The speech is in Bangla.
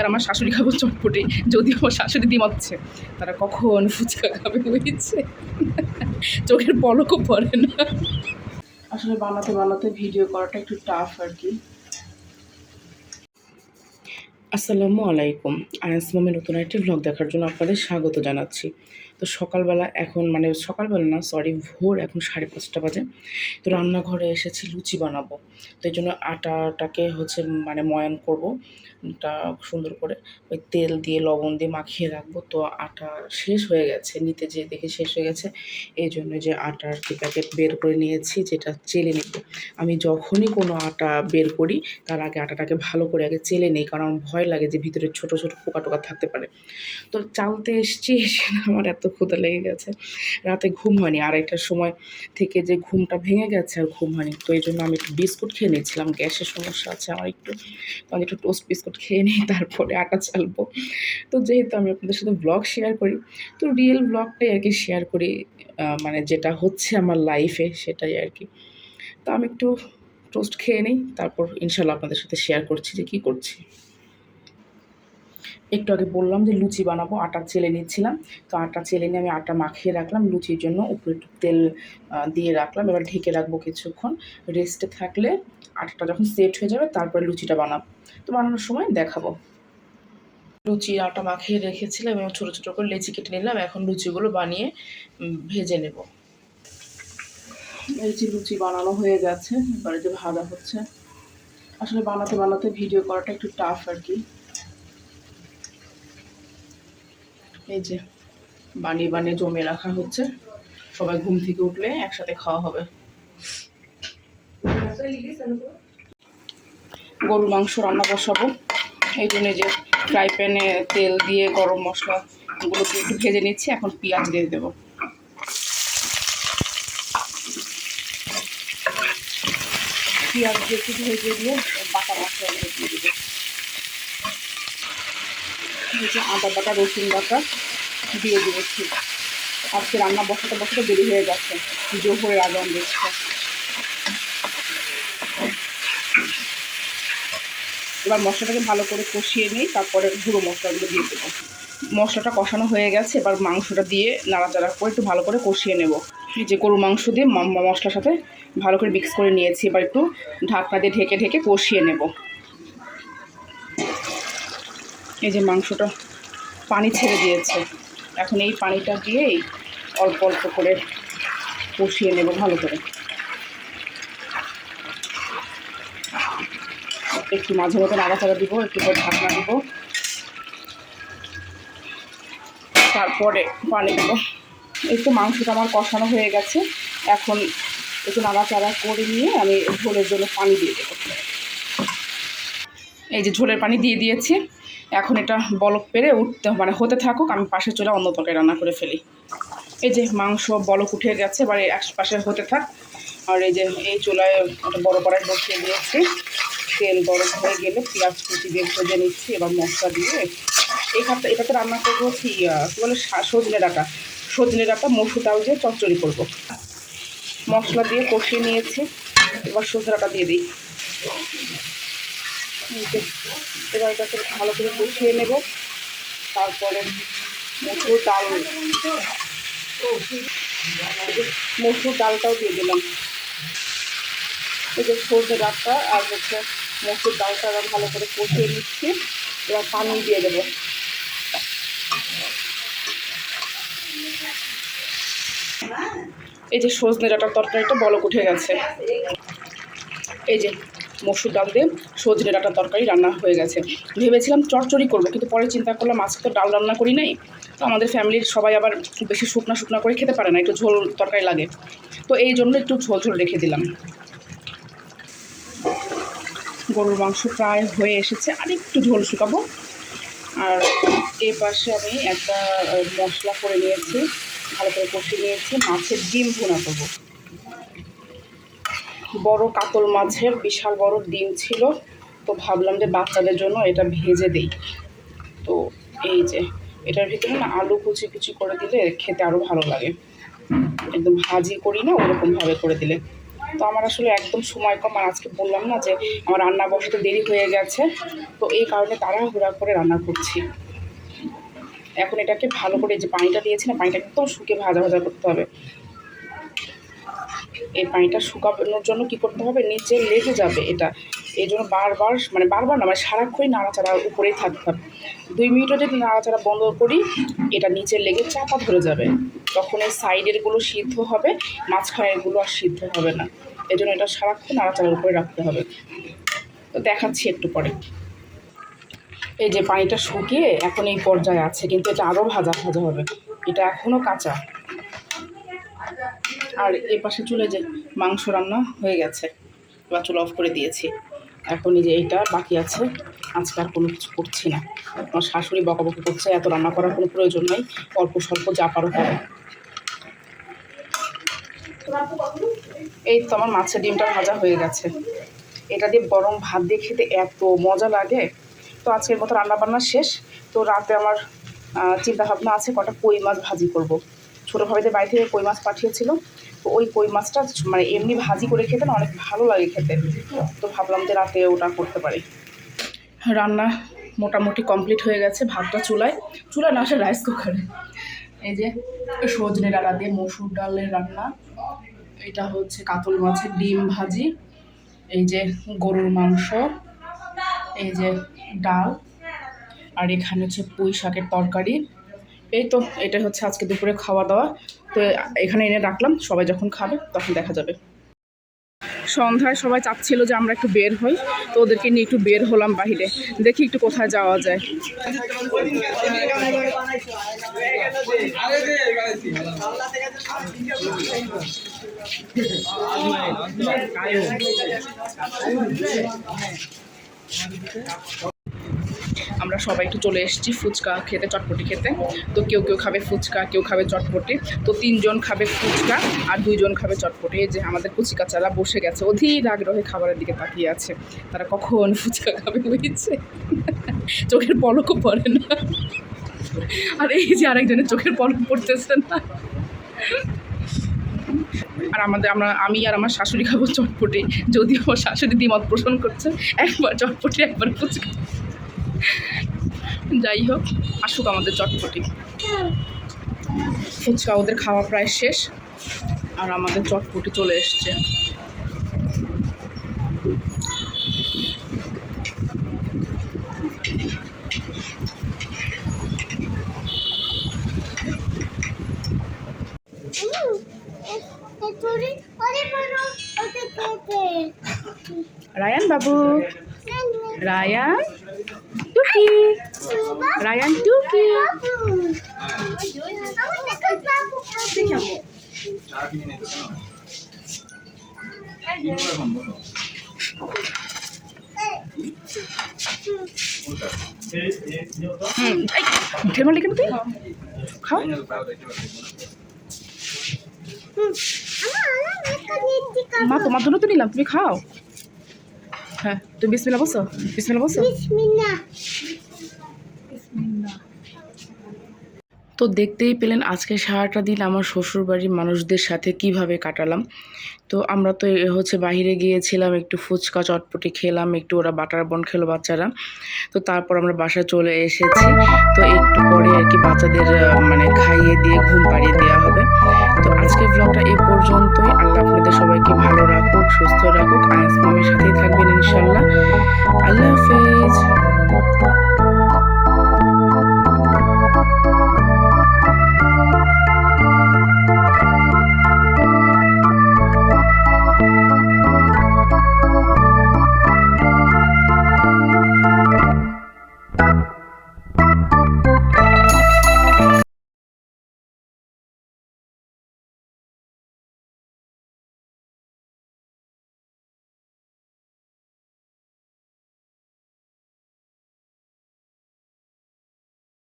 আর আমার শাশুড়ি খাব চটপটে। যদিও আমার শাশুড়ি দিমাচ্ছে তারা কখন ফুচকা খাবে হয়েছে চোখের পলকও পড়ে না। আসলে বানাতে বানাতে ভিডিও করাটা একটু টাফ আর কি। আসসালামু আলাইকুম। আয়াস মামের নতুন একটি ভ্লগ দেখার জন্য আপনাদের স্বাগত জানাচ্ছি। তো সকালবেলা এখন মানে সকালবেলা না সরি ভোর এখন সাড়ে পাঁচটা বাজে। তো রান্নাঘরে এসেছি লুচি বানাবো। তো এই জন্য আটাটাকে হচ্ছে মানে ময়ান করব তা সুন্দর করে ওই তেল দিয়ে, লবণ দিয়ে মাখিয়ে রাখব। তো আটা শেষ হয়ে গেছে, নিতে যেয়ে দেখে শেষ হয়ে গেছে। এই জন্য যে আটার প্যাকেট বের করে নিয়েছি, যেটা চেলে নেব। আমি যখনই কোনো আটা বের করি, তার আগে আটাটাকে ভালো করে আগে চেলে নিই, কারণ ভয় লাগে যে ভিতরে ছোট ছোট পোকা টোকা থাকতে পারে। তো চালতে এসছি, এসে আমার এত ক্ষুদা লেগে গেছে। রাতে ঘুম হয়নি। আড়াইটার সময় থেকে যে ঘুমটা ভেঙে গেছে আর ঘুম হয়নি। তো এই জন্য আমি একটু বিস্কুট খেয়ে নিয়েছিলাম। গ্যাসের সমস্যা আছে আমার একটু। তো আমি একটু টোস্ট বিস্কুট খেয়ে নিই, তারপরে আটা চালবো। তো যেহেতু আমি আপনাদের সাথে ব্লগ শেয়ার করি, তো রিয়েল ব্লগটাই আর কি শেয়ার করি মানে যেটা হচ্ছে আমার লাইফে সেটাই আর কি। তো আমি একটু টোস্ট খেয়ে নিই, তারপর ইনশাল্লাহ আপনাদের সাথে শেয়ার করছি যে কী করছি। একটু আগে বললাম যে লুচি বানাবো, আটা চেলে নিচ্ছিলাম। তো আটা চেলে নিয়ে আমি আটা মাখিয়ে রাখলাম, লুচির জন্য উপরে একটু তেল দিয়ে রাখলাম। এবার ঢেকে রাখব কিছুক্ষণ। রেস্টে থাকলে আটাটা যখন সেট হয়ে যাবে, তারপরে লুচিটা বানাবো। তো বানানোর সময় দেখাবো। লুচি, আটা মাখিয়ে রেখেছিলাম এবং ছোটো ছোটো করে লেচি কেটে নিলাম। এখন লুচিগুলো বানিয়ে ভেজে নেব। যে লুচি বানানো হয়ে গেছে, এবারে যে ভাজা হচ্ছে। আসলে বানাতে বানাতে ভিডিও করাটা একটু টাফ আর কি। এই যে বানিয়ে বানিয়ে জমে রাখা হচ্ছে। সবাই ঘুম থেকে উঠলে একসাথে খাওয়া হবে। গরুর মাংস রান্না বসাবো। এই জন্য যে ফ্রাই প্যানে তেল দিয়ে গরম মশলাগুলো দিয়ে একটু ভেজে নিচ্ছি। এখন পেঁয়াজ দিয়ে দেবো। পেঁয়াজ দিয়ে একটু ভেজে দিয়ে বাটা মশলাগুলো দিয়ে দেবো। যে আদা বাটা, রসুন বাটা দিয়ে দিয়েছি। আজকে রান্না বসাতে বসাতে দেরি হয়ে যাচ্ছে। জোহরের আগাম দিচ্ছে। এবার মশলাটাকে ভালো করে কষিয়ে নিই, তারপরে গুঁড়ো মশলাগুলো দিয়ে দেবো। মশলাটা কষানো হয়ে গেছে, এবার মাংসটা দিয়ে নাড়াচাড়া করে একটু ভালো করে কষিয়ে নেব। যে গরু মাংস দিয়ে মশলার সাথে ভালো করে মিক্স করে নিয়েছি, এবার একটু ঢাকনা দিয়ে ঢেকে ঢেকে কষিয়ে নেব। এই যে মাংসটা পানি ছেড়ে দিয়েছে। এখন এই পানিটা দিয়েই অল্প অল্প করে কষিয়ে নেব ভালো করে। একটু মাঝে মধ্যে নাড়াচাড়া দিব, একটু করে ঢাকনা দিব। তারপরে পানি দেবো। একটু মাংসটা আমার কষানো হয়ে গেছে। এখন একটু নাড়াচাড়া করে নিয়ে আমি ঝোলের জন্য পানি দিয়ে দেবো। এই যে ঝোলের পানি দিয়ে দিয়েছি। এখন এটা বলক পেরে উঠতে মানে হতে থাকুক, আমি পাশে চলে অন্য তরকারি রান্না করে ফেলি। এই যে মাংস বলক উঠে গেছে, এবার পাশে হতে থাক। আর এই যে এই চুলায় একটা বড় কড়াই বসিয়ে দিয়েছি। তেল গরম হয়ে গেলে পেঁয়াজ কুচি দিয়ে ভেজে নিচ্ছি, এবার মশলা দিয়ে। এই খাতটা এটাতে রান্না করব কী বলে সজনে ডাটা। সজনে ডাটা, মসুর ডাল দিয়ে চচ্চড়ি করব। মশলা দিয়ে কষিয়ে নিয়েছি, এবার সজনে ডাটা দিয়ে দিই। এবার এটাকে ভালো করে কষিয়ে নেব। তারপরে মসুর ডাল মসুর ডালটাও দিয়ে দিলাম। এই যে সর্ষে ডালটা আর হচ্ছে মসুর ডালটা ভালো করে কষিয়ে নিচ্ছি। এবার পানি দিয়ে দেবো। এই যে সজনে ডাটার তরকারিটা বলক উঠে গেছে। এই যে মসুর ডাল দিয়ে সজনে ডাটার তরকারি রান্না হয়ে গেছে। ভেবেছিলাম চটচড়ি করব, কিন্তু পরে চিন্তা করলাম আজকে তো ডাল রান্না করি নাই, তো আমাদের ফ্যামিলির সবাই আবার বেশি শুকনা শুকনা করে খেতে পারে না, একটু ঝোল তরকারি লাগে। তো এই জন্য একটু ঝোল ঝোল রেখে দিলাম। গরুর মাংস প্রায় হয়ে এসেছে, আর একটু ঝোল শুকাবো। আর এ পাশে আমি একটা মশলা করে নিয়েছি, ভালো করে কষিয়ে নিয়েছি, মাছের ডিম ভুনা করব। বড় কাতল মাছের বিশাল বড় ডিম ছিল, তো ভাবলাম যে বাচ্চাদের জন্য এটা ভেজে দিই। তো এই যে, এটার ভিতরে না আলু কুচি কুচি করে দিলে খেতে আরও ভালো লাগে। একদম ভাজি করি না, ওরকমভাবে করে দিলে। তো আমার আসলে একদম সময় কম, আর আজকে বললাম না যে আমার রান্না বসাতে দেরি হয়ে গেছে, তো এই কারণে তারা তাড়াহুড়া করে রান্না করছি। এখন এটাকে ভালো করে যে পানিটা দিয়েছি না, পানিটা একদম শুকিয়ে ভাজা ভাজা করতে হবে। এই পানিটা শুকানোর জন্য কি করতে হবে? নিচে লেগে যাবে এটা। এই জন্য বারবার মানে বারবার না মানে সারাক্ষণই নাড়াচাড়া উপরেই থাকতে হবে। দুই মিনিটও যদি নাড়াচাড়া বন্ধ করি, এটা নিচে লেগে চাপা ধরে যাবে। তখন এই সাইডেরগুলো সিদ্ধ হবে মাঝখানেরগুলো আর সিদ্ধ হবে না। এই জন্য এটা সারাক্ষণ নাড়াচাড়ার উপরে রাখতে হবে। তো দেখাচ্ছি একটু পরে। এই যে পানিটা শুকিয়ে এখন এই পর্যায়ে আছে, কিন্তু এটা আরও ভাজা ভাজা হবে। এটা এখনও কাঁচা। আর এ পাশে চুলে যে মাংস রান্না হয়ে গেছে এবার চুলা অফ করে দিয়েছি। এখন এই যে এইটা বাকি আছে, আজকে আর কোনো কিছু করছি না। আমার শাশুড়ি বকাবকি করছে, এত রান্না করার কোনো প্রয়োজন নেই, অল্প স্বল্প যা পারো এই তো আমার মাছের ডিমটা ভাজা হয়ে গেছে। এটা দিয়ে গরম ভাত দিয়ে খেতে এত মজা লাগে। তো আজকের মতো রান্না বান্না শেষ। তো রাতে আমার চিন্তা ভাবনা আছে কটা কই মাছ ভাজি করব। ছোটো ভাবিদের বাড়ি থেকে কই মাছ পাঠিয়েছিল। তো ওই কই মাছটা মানে এমনি ভাজি করে খেতে না অনেক ভালো লাগে খেতে। তো ভাবলাম যে রাতে ওটা করতে পারি। রান্না মোটামুটি কমপ্লিট হয়ে গেছে ভাতটা চুলায়। চুলায় না আসে রাইস কুকারে এই যে সজনে ডালা দিয়ে মসুর ডালের রান্না। এটা হচ্ছে কাতল মাছের ডিম ভাজি। এই যে গরুর মাংস। এই যে ডাল। আর এখানে হচ্ছে পুঁই শাকের তরকারি। এই তো এটা হচ্ছে আজকে দুপুরে খাওয়া দাওয়া। তো এখানে এনে রাখলাম, সবাই যখন খাবে তখন দেখা যাবে। সন্ধ্যায় সবাই চাচ্ছিল যে আমরা একটু বের হই, তো ওদেরকে নিয়ে একটু বের হলাম বাহিরে। দেখি একটু কোথায় যাওয়া যায়। আমরা সবাই একটু চলে এসেছি ফুচকা খেতে, চটপটি খেতে। তো কেউ কেউ খাবে ফুচকা, কেউ খাবে চটপটি। তো তিনজন খাবে ফুচকা আর দুইজন খাবে চটপটি। যে আমাদের কুচি কাচারা বসে গেছে অধীর আগ্রহে খাবারের দিকে তাকিয়ে আছে। তারা কখন ফুচকা খাবে বুঝছে? চোখের পলকও পড়ে না। আর এই যে আরেকজনের চোখের পলক পড়তেছে না। আর আমাদের, আমরা, আমি আর আমার শাশুড়ি খাব চটপটি। যদিও আমার শাশুড়ি দ্বিমত পোষণ করছে, একবার চটপটি, একবার ফুচকা। যাই হোক আসুক আমাদের চটপটি ফুচকা ওদের খাওয়া প্রায় শেষ আর আমাদের চটপটি চলে এসছে রায়ান বাবু রায়ান টুকি রায়ান টুকি মুখের মারলি কেন তুই? খাও। মা, তোমার জন্য তো নিলাম, তুমি খাও। হ্যাঁ তুমি বিসমিল্লা বসো বিসমিল্লা বসো তো দেখতেই পেলেন আজকে সারাটা দিন আমার শ্বশুরবাড়ির মানুষদের সাথে কীভাবে কাটালাম। তো আমরা তো হচ্ছে বাইরে গিয়েছিলাম, একটু ফুচকা চটপটি খেলাম, একটু ওরা বাটার বন খেলো বাচ্চারা। তো তারপর আমরা বাসায় চলে এসেছি। তো একটু পরে আর কি বাচ্চাদের মানে খাইয়ে দিয়ে ঘুম পাড়িয়ে দেওয়া হবে। তো আজকের ব্লগটা এ পর্যন্তই। আল্লাহ আপনাদের সবাইকে ভালো রাখুক, সুস্থ রাখুক। আয়াস মামের সাথেই থাকবেন।